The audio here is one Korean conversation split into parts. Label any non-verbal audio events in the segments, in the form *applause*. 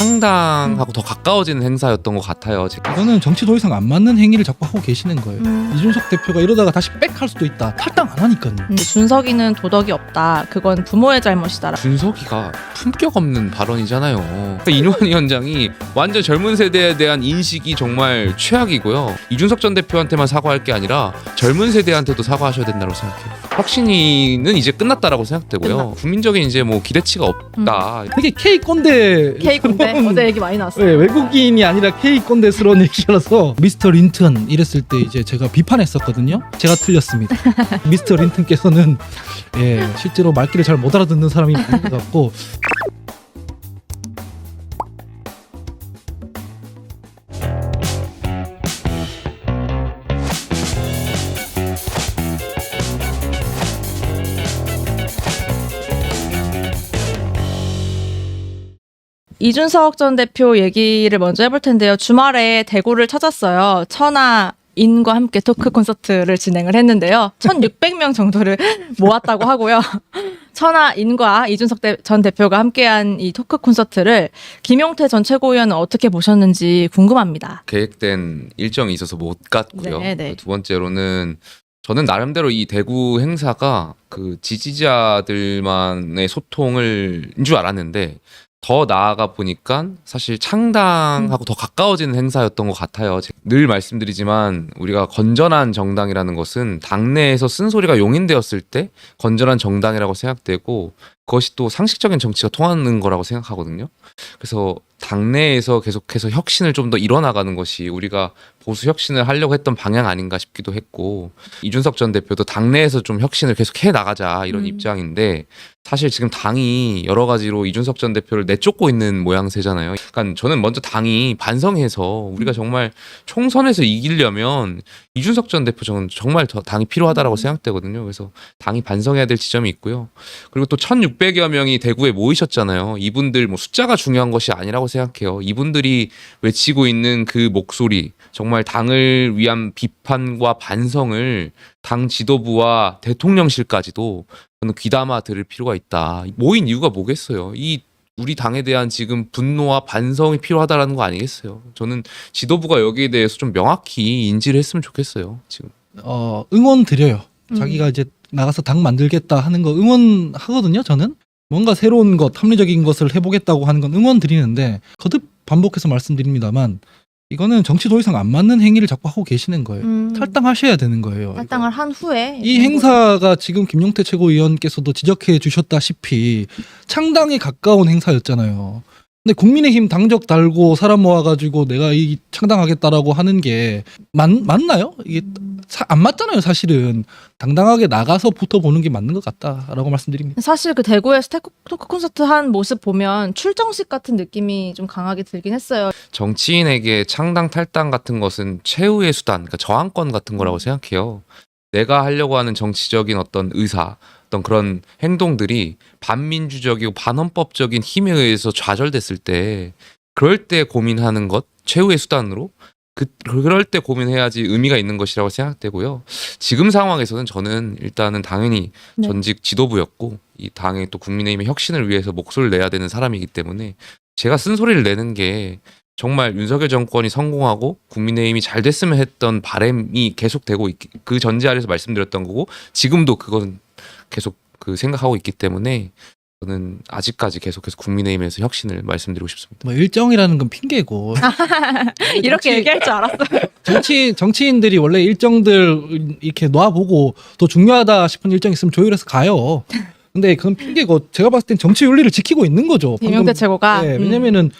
창당하고 더 가까워지는 행사였던 것 같아요. 이거는 정치 더 이상 안 맞는 행위를 자꾸 하고 계시는 거예요. 음. 이준석 대표가 이러다가 다시 빽할 수도 있다. 탈당 안 하니까요. 근데 준석이는 도덕이 없다. 그건 부모의 잘못이다. 준석이가 품격 없는 발언이잖아요. 그러니까 이노환 위원장이 완전 젊은 세대에 대한 인식이 정말 최악이고요. 이준석 전 대표한테만 사과할 게 아니라 젊은 세대한테도 사과하셔야 된다고 생각해요. 혁신위는 이제 끝났다라고 생각되고요. 끝났다. 국민적인 이제 뭐 기대치가 없다. 되게 K 꼰대 K 꼰대 어제 얘기 많이 나왔어. 네, 외국인이 아니라 K 꼰대스러운 얘기라서 *laughs* 미스터 린튼 이랬을 때 이제 제가 비판했었거든요. 제가 틀렸습니다. *laughs* 미스터 린튼께서는 예, 실제로 말귀를 잘 못 알아듣는 사람이 많은 것 같고 이준석 전 대표 얘기를 먼저 해볼 텐데요. 주말에 대구를 찾았어요. 천하 인과 함께 토크 콘서트를 진행을 했는데요. 1,600명 정도를 *laughs* 모았다고 하고요. 천하 인과 이준석 대- 전 대표가 함께한 이 토크 콘서트를 김용태 전 최고위원은 어떻게 보셨는지 궁금합니다. 계획된 일정이 있어서 못 갔고요. 네, 네. 두 번째로는 저는 나름대로 이 대구 행사가 그 지지자들만의 소통을 줄 알았는데 더 나아가 보니까 사실 창당하고 더 가까워지는 행사였던 것 같아요. 제- 늘 말씀드리지만 우리가 건전한 정당이라는 것은 당내에서 쓴소리가 용인되었을 때 건전한 정당이라고 생각되고 그것이 또 상식적인 정치가 통하는 거라고 생각하거든요. 그래서 당내에서 계속해서 혁신을 좀더 이뤄나가는 것이 우리가 보수 혁신을 하려고 했던 방향 아닌가 싶기도 했고 이준석 전 대표도 당내에서 좀 혁신을 계속 해 나가자 이런 음. 입장인데 사실 지금 당이 여러 가지로 이준석 전 대표를 내쫓고 있는 모양새잖아요. 그러니까 저는 먼저 당이 반성해서 우리가 정말 총선에서 이기려면 이준석 전 대표 저는 정말 더 당이 필요하다라고 생각되거든요. 그래서 당이 반성해야 될 지점이 있고요. 그리고 또 1,600여 명이 대구에 모이셨잖아요. 이분들 뭐 숫자가 중요한 것이 아니라고 생각해요. 이분들이 외치고 있는 그 목소리, 정말 당을 위한 비판과 반성을 당 지도부와 대통령실까지도 저는 귀담아 들을 필요가 있다. 모인 이유가 뭐겠어요? 이 우리 당에 대한 지금 분노와 반성이 필요하다라는 거 아니겠어요? 저는 지도부가 여기에 대해서 좀 명확히 인지를 했으면 좋겠어요. 지금. 어, 응원 드려요. 음. 자기가 이제 나가서 당 만들겠다 하는 거 응원하거든요. 저는 뭔가 새로운 것, 합리적인 것을 해보겠다고 하는 건 응원 드리는데 거듭 반복해서 말씀드립니다만 이거는 정치 더 이상 안 맞는 행위를 자꾸 하고 계시는 거예요. 음, 탈당하셔야 되는 거예요. 탈당을 한 후에 이 행사가 지금 김용태 최고위원께서도 지적해 주셨다시피 창당에 가까운 행사였잖아요. 근데 국민의힘 당적 달고 사람 모아가지고 내가 이 창당하겠다라고 하는 게 맞, 맞나요? 이게 사- 안 맞잖아요, 사실은. 당당하게 나가서 붙어보는 게 맞는 것 같다라고 말씀드립니다. 사실 그 대구에서 테크- 토크 콘서트 한 모습 보면 출정식 같은 느낌이 좀 강하게 들긴 했어요. 정치인에게 창당 탈당 같은 것은 최후의 수단, 그러니까 저항권 같은 거라고 생각해요. 내가 하려고 하는 정치적인 어떤 의사, 어떤 그런 행동들이 반민주적이고 반헌법적인 힘에 의해서 좌절됐을 때, 그럴 때 고민하는 것 최후의 수단으로 그 그럴 때 고민해야지 의미가 있는 것이라고 생각되고요. 지금 상황에서는 저는 일단은 당연히 네. 전직 지도부였고 이 당의 또 국민의힘의 혁신을 위해서 목소리를 내야 되는 사람이기 때문에 제가 쓴소리를 내는 게 정말 윤석열 정권이 성공하고 국민의힘이 잘 됐으면 했던 바람이 계속되고 있, 그 전제 아래서 말씀드렸던 거고 지금도 그건 계속 그 생각하고 있기 때문에 저는 아직까지 계속해서 국민의힘에서 혁신을 말씀드리고 싶습니다. 뭐 일정이라는 건 핑계고. *laughs* 이렇게 얘기할 줄 알았어요. 정치 정치인들이 원래 일정들 이렇게 놔보고 더 중요하다 싶은 일정 있으면 조율해서 가요. 근데 그건 핑계고 제가 봤을 땐 정치 윤리를 지키고 있는 거죠. 방금 김용태 최고가 네, 음. 왜냐면은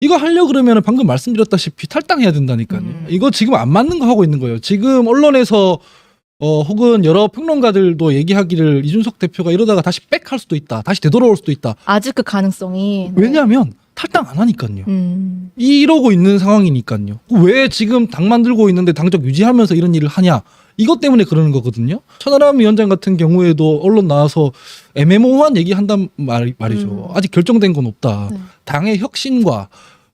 이거 하려 그러면 방금 말씀드렸다시피 탈당해야 된다니까요. 음. 이거 지금 안 맞는 거 하고 있는 거예요. 지금 언론에서 어 혹은 여러 평론가들도 얘기하기를 이준석 대표가 이러다가 다시 빽할 수도 있다. 다시 되돌아올 수도 있다. 아직 그 가능성이 네. 왜냐하면 탈당 안 하니까요. 음. 이러고 있는 상황이니까요. 왜 지금 당 만들고 있는데 당적 유지하면서 이런 일을 하냐? 이것 때문에 그러는 거거든요. 천하람 위원장 같은 경우에도 언론 나와서 애매모호한 얘기한단 말, 말이죠. 음. 아직 결정된 건 없다. 네. 당의 혁신과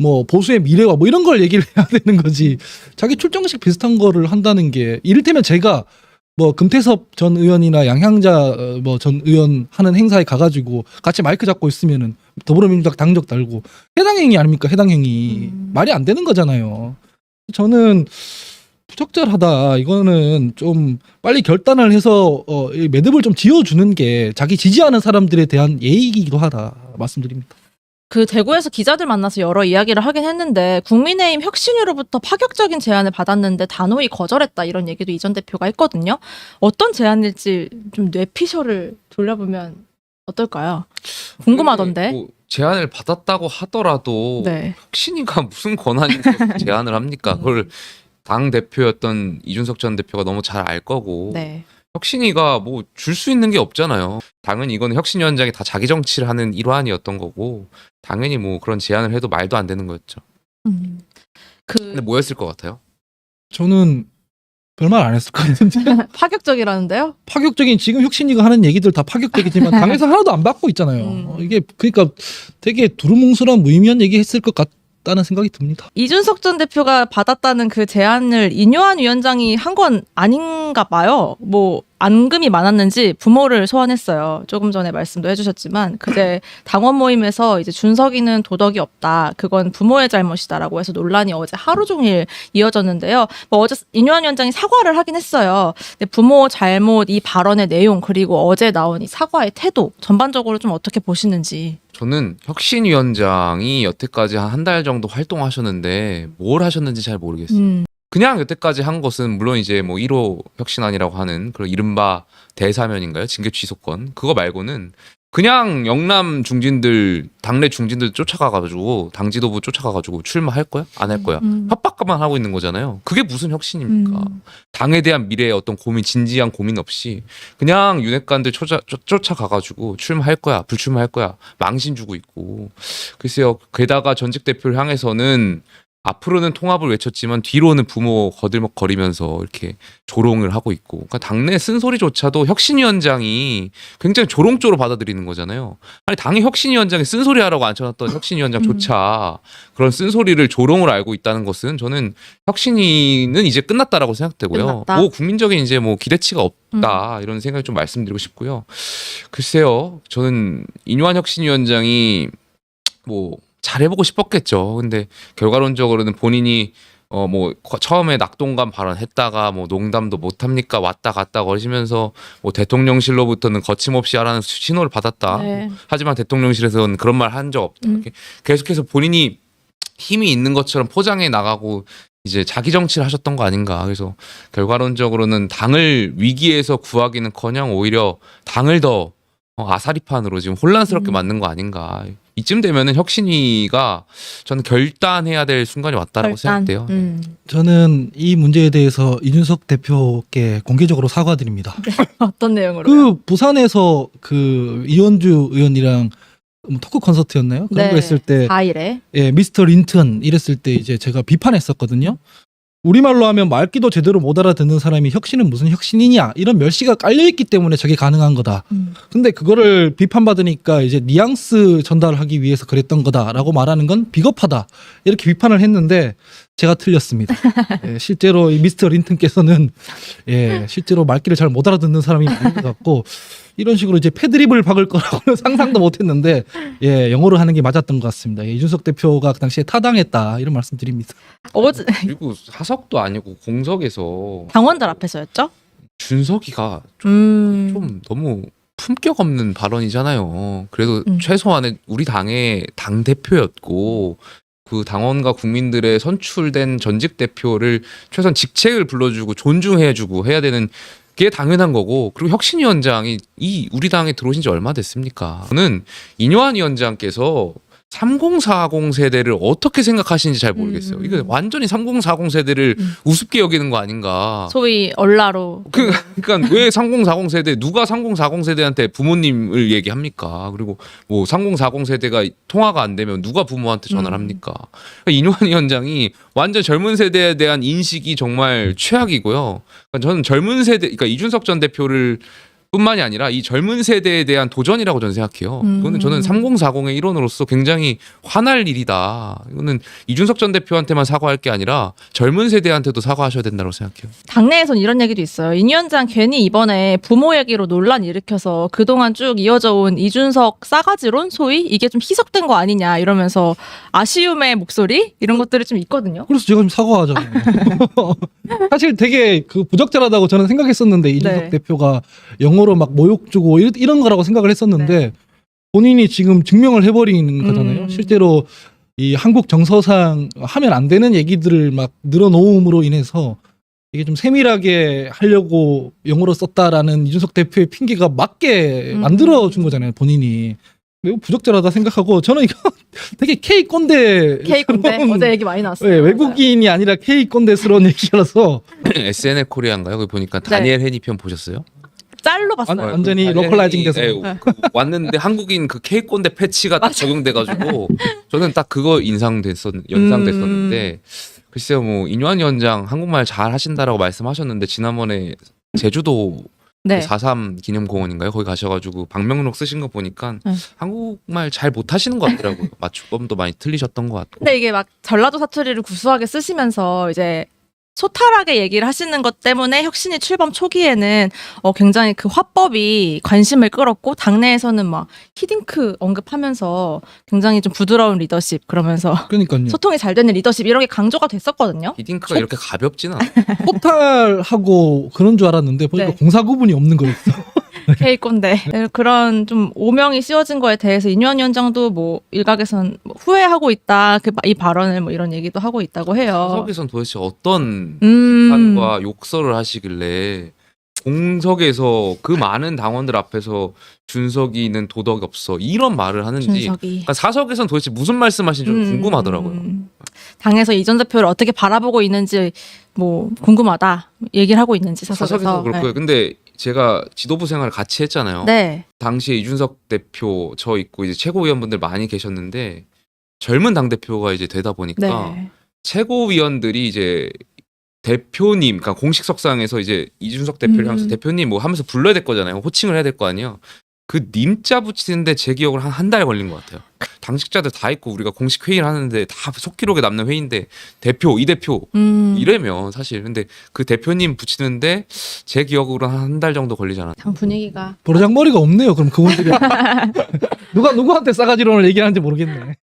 뭐 보수의 미래와 뭐 이런 걸 얘기를 *laughs* 해야 되는 거지. 자기 출정식 비슷한 거를 한다는 게 이를테면 제가 뭐 금태섭 전 의원이나 양향자 뭐 전 의원 하는 행사에 가가지고 같이 마이크 잡고 있으면은 더불어민주당 당적 달고 해당 행위 아닙니까 해당 행위 음. 말이 안 되는 거잖아요. 저는 부적절하다. 이거는 좀 빨리 결단을 해서 어, 이 매듭을 좀 지어주는 게 자기 지지하는 사람들에 대한 예의이기도 하다 말씀드립니다. 그 대구에서 기자들 만나서 여러 이야기를 하긴 했는데 국민의힘 혁신위로부터 파격적인 제안을 받았는데 단호히 거절했다 이런 얘기도 이전 대표가 했거든요. 어떤 제안일지 좀 뇌피셜을 돌려보면 어떨까요? 궁금하던데. 뭐 제안을 받았다고 하더라도 네. 혁신이가 *laughs* 무슨 권한이 있어서 제안을 합니까? 그걸 당 대표였던 이준석 전 대표가 너무 잘 알 거고 네. 혁신이가 뭐 줄 수 있는 게 없잖아요. 당연히 이거는 혁신위원장이 다 자기 정치를 하는 일환이었던 거고 당연히 뭐 그런 제안을 해도 말도 안 되는 거였죠. 음. 근데 그 뭐였을 것 같아요? 저는 별말 안 했을 것 같은데 *laughs* 파격적이라는데요. 파격적인 지금 혁신이가 하는 얘기들 다 파격적이지만 *laughs* 당에서 하나도 안 받고 있잖아요. 음. 어, 이게 그러니까 되게 두루뭉술한 무의미한 얘기 했을 것 같 다는 생각이 듭니다. 이준석 전 대표가 받았다는 그 제안을 인요한 위원장이 한 건 아닌가 봐요. 뭐 안금이 많았는지 부모를 소환했어요. 조금 전에 말씀도 해주셨지만 그제 당원 모임에서 이제 준석이는 도덕이 없다. 그건 부모의 잘못이다라고 해서 논란이 어제 하루 종일 이어졌는데요. 뭐 어제 인요한 위원장이 사과를 하긴 했어요. 근데 부모 잘못 이 발언의 내용 그리고 어제 나온 이 사과의 태도 전반적으로 좀 어떻게 보시는지. 저는 혁신위원장이 여태까지 한 한 달 정도 활동하셨는데 뭘 하셨는지 잘 모르겠어요. 음. 그냥 여태까지 한 것은 물론 이제 뭐 1호 혁신안이라고 하는 그런 이른바 대사면인가요? 징계 취소권 그거 말고는 그냥 영남 중진들 당내 중진들 쫓아가가지고 당 지도부 쫓아가가지고 출마할 거야? 안 할 거야? 음. 협박만 하고 있는 거잖아요. 그게 무슨 혁신입니까? 음. 당에 대한 미래의 어떤 고민, 진지한 고민 없이 그냥 윤핵관들 쫓아, 쫓- 쫓아가가지고 출마할 거야, 불출마할 거야, 망신 주고 있고. 글쎄요, 게다가 전직 대표를 향해서는 앞으로는 통합을 외쳤지만 뒤로는 부모 거들먹거리면서 이렇게 조롱을 하고 있고. 그러니까 당내 쓴소리조차도 혁신위원장이 굉장히 조롱조로 받아들이는 거잖아요. 아니 당의 혁신위원장이 쓴소리 하라고 앉혀놨던 혁신위원장조차 그런 쓴소리를 조롱을 알고 있다는 것은 저는 혁신위는 이제 끝났다라고 생각되고요. 끝났다. 뭐 국민적인 이제 뭐 기대치가 없다 이런 생각을 좀 말씀드리고 싶고요. 글쎄요, 저는 인유한 혁신위원장이 뭐 잘해보고 싶었겠죠. 근데 결과론적으로는 본인이 어 뭐 처음에 낙동강 발언했다가 뭐 농담도 못 합니까 왔다 갔다 거리시면서 뭐 대통령실로부터는 거침없이 하라는 신호를 받았다. 네. 하지만 대통령실에서는 그런 말 한 적 없다. 음. 계속해서 본인이 힘이 있는 것처럼 포장해 나가고 이제 자기 정치를 하셨던 거 아닌가. 그래서 결과론적으로는 당을 위기에서 구하기는커녕 오히려 당을 더 어, 아사리판으로 지금 혼란스럽게 음. 만든 거 아닌가. 이쯤 되면은 혁신위가 저는 결단해야 될 순간이 왔다라고 결단. 생각돼요. 음. 저는 이 문제에 대해서 이준석 대표께 공개적으로 사과드립니다. *laughs* 어떤 내용으로? 그 부산에서 그 이현주 의원이랑 뭐 토크 콘서트였나요? 그런 네. 거 했을 때 4일에 예, 미스터 린턴 이랬을 때 이제 제가 비판했었거든요. 우리말로 하면 말귀도 제대로 못 알아듣는 사람이 혁신은 무슨 혁신이냐 이런 멸시가 깔려 있기 때문에 저게 가능한 거다. 음. 근데 그거를 비판받으니까 이제 뉘앙스 전달하기 위해서 그랬던 거다라고 말하는 건 비겁하다 이렇게 비판을 했는데 제가 틀렸습니다. *laughs* 예, 실제로 이 미스터 린턴께서는 예, 실제로 말귀를 잘 못 알아듣는 사람이 아닌 것 같고 이런 식으로 이제 패드립을 박을 거라고는 *laughs* 상상도 못했는데 예, 영어로 하는 게 맞았던 것 같습니다. 예, 이준석 대표가 그 당시에 타당했다 이런 말씀드립니다. 어제 그리고 사석도 아니고 공석에서 당원들 앞에서였죠? 준석이가 음. 좀 너무 품격 없는 발언이잖아요. 그래도 음. 최소한의 우리 당의 당 대표였고 그 당원과 국민들의 선출된 전직 대표를 최소한 직책을 불러주고 존중해주고 해야 되는 게 당연한 거고 그리고 혁신 위원장이 이 우리 당에 들어오신 지 얼마 됐습니까? 저는 인요한 위원장께서 3040 세대를 어떻게 생각하시는지 잘 모르겠어요. 음. 이거 완전히 3040 세대를 음. 우습게 여기는 거 아닌가? 소위 얼라로 그, 그러니까 왜 3040 세대 누가 3040 세대한테 부모님을 얘기합니까? 그리고 뭐 3040 세대가 통화가 안 되면 누가 부모한테 전화를 음. 합니까? 그러니까 이노환 위원장이 완전 젊은 세대에 대한 인식이 정말 최악이고요. 그러니까 저는 젊은 세대, 그러니까 이준석 전 대표를 뿐만이 아니라 이 젊은 세대에 대한 도전이라고 저는 생각해요. 음. 이거는 저는 3040의 일원으로서 굉장히 화날 일이다. 이거는 이준석 전 대표한테만 사과할 게 아니라 젊은 세대한테도 사과하셔야 된다고 생각해요. 당내에선 이런 얘기도 있어요. 인 위원장 괜히 이번에 부모 얘기로 논란 일으켜서 그동안 쭉 이어져 온 이준석 싸가지론 소위 이게 좀 희석된 거 아니냐 이러면서 아쉬움의 목소리 이런 것들이 좀 있거든요. 그래서 제가 좀 사과하잖아요. *laughs* 사실 되게 그 부적절하다고 저는 생각했었는데 이준석 네. 대표가 영 어로 막 모욕 주고 이- 이런 거라고 생각을 했었는데 네. 본인이 지금 증명을 해버린 거잖아요. 음. 실제로 이 한국 정서상 하면 안 되는 얘기들을 막 늘어놓음으로 인해서 이게 좀 세밀하게 하려고 영어로 썼다라는 이준석 대표의 핑계가 맞게 음. 만들어 준 거잖아요. 본인이 매우 부적절하다 생각하고 저는 이거 *laughs* 되게 K 꼰대 K 꼰대 어제 얘기 많이 나왔어요. 네, 외국인이 아니라 K 꼰대스러운 얘기라서 SNL *laughs* 코리아인가요? 거기 보니까 네. 다니엘 헤니 편 보셨어요? 짤로 봤어요. 완- 완전히 다니엘 로컬라이징 돼서. 예, 네. 그 왔는데 한국인 그 꼰대 패치가 딱. 적용돼가지고 저는 딱 그거 인상됐었 연상됐었는데 글쎄요 뭐 인유한 위원장 한국말 잘 하신다라고 말씀하셨는데 지난번에 제주도 네. 4.3 기념공원인가요? 거기 가셔가지고 방명록 쓰신 거 보니까 네. 한국말 잘 못하시는 것 같더라고요. *laughs* 맞춤법도 많이 틀리셨던 것 같고. 근데 이게 막 전라도 사투리를 구수하게 쓰시면서 이제 소탈하게 얘기를 하시는 것 때문에 혁신이 출범 초기에는 어 굉장히 그 화법이 관심을 끌었고 당내에서는 막 히딩크 언급하면서 굉장히 좀 부드러운 리더십 그러면서 그러니까요. 소통이 잘 되는 리더십 이런 게 강조가 됐었거든요. 히딩크가 이렇게 가볍진 않아. 포탈하고 그런 줄 알았는데 보니까 네. 공사 구분이 없는 거였어. K 꼰대 네, 그런 좀 오명이 씌워진 거에 대해서 인유한 위원장도 뭐 일각에선 뭐 후회하고 있다 그 이 발언을 뭐 이런 얘기도 하고 있다고 해요. 사석에선 도대체 어떤 음. 판과 욕설을 하시길래 공석에서 그 많은 당원들 앞에서 준석이는 도덕이 없어 이런 말을 하는지 그러니까 사석에선 도대체 무슨 말씀하시는지 좀 음, 궁금하더라고요. 음. 당에서 이전 대표를 어떻게 바라보고 있는지 뭐 궁금하다 얘기를 하고 있는지 사석에서. 사석에서 그렇고요. 근데 제가 지도부 생활을 같이 했잖아요. 네. 당시에 이준석 대표 저 있고 이제 최고위원분들 많이 계셨는데 젊은 당 대표가 이제 되다 보니까 네. 최고위원들이 이제 대표님, 그러니까 공식 석상에서 이제 이준석 대표를 음. 향해서 대표님 뭐 하면서 불러야 될 거잖아요. 호칭을 해야 될 거 아니에요. 그 님자 붙이는데 제 기억으로 한 한 달 걸린 것 같아요. 당직자들 다 있고 우리가 공식 회의를 하는데 다 속기록에 남는 회의인데 대표, 이 대표 음. 이래면 사실 근데 그 대표님 붙이는데 제 기억으로 한 한 달 정도 걸리지 않았나. 당 분위기가 버르장머리가 없네요. 그럼 그분들이 *laughs* 누가 누구한테 싸가지론을 얘기하는지 모르겠네.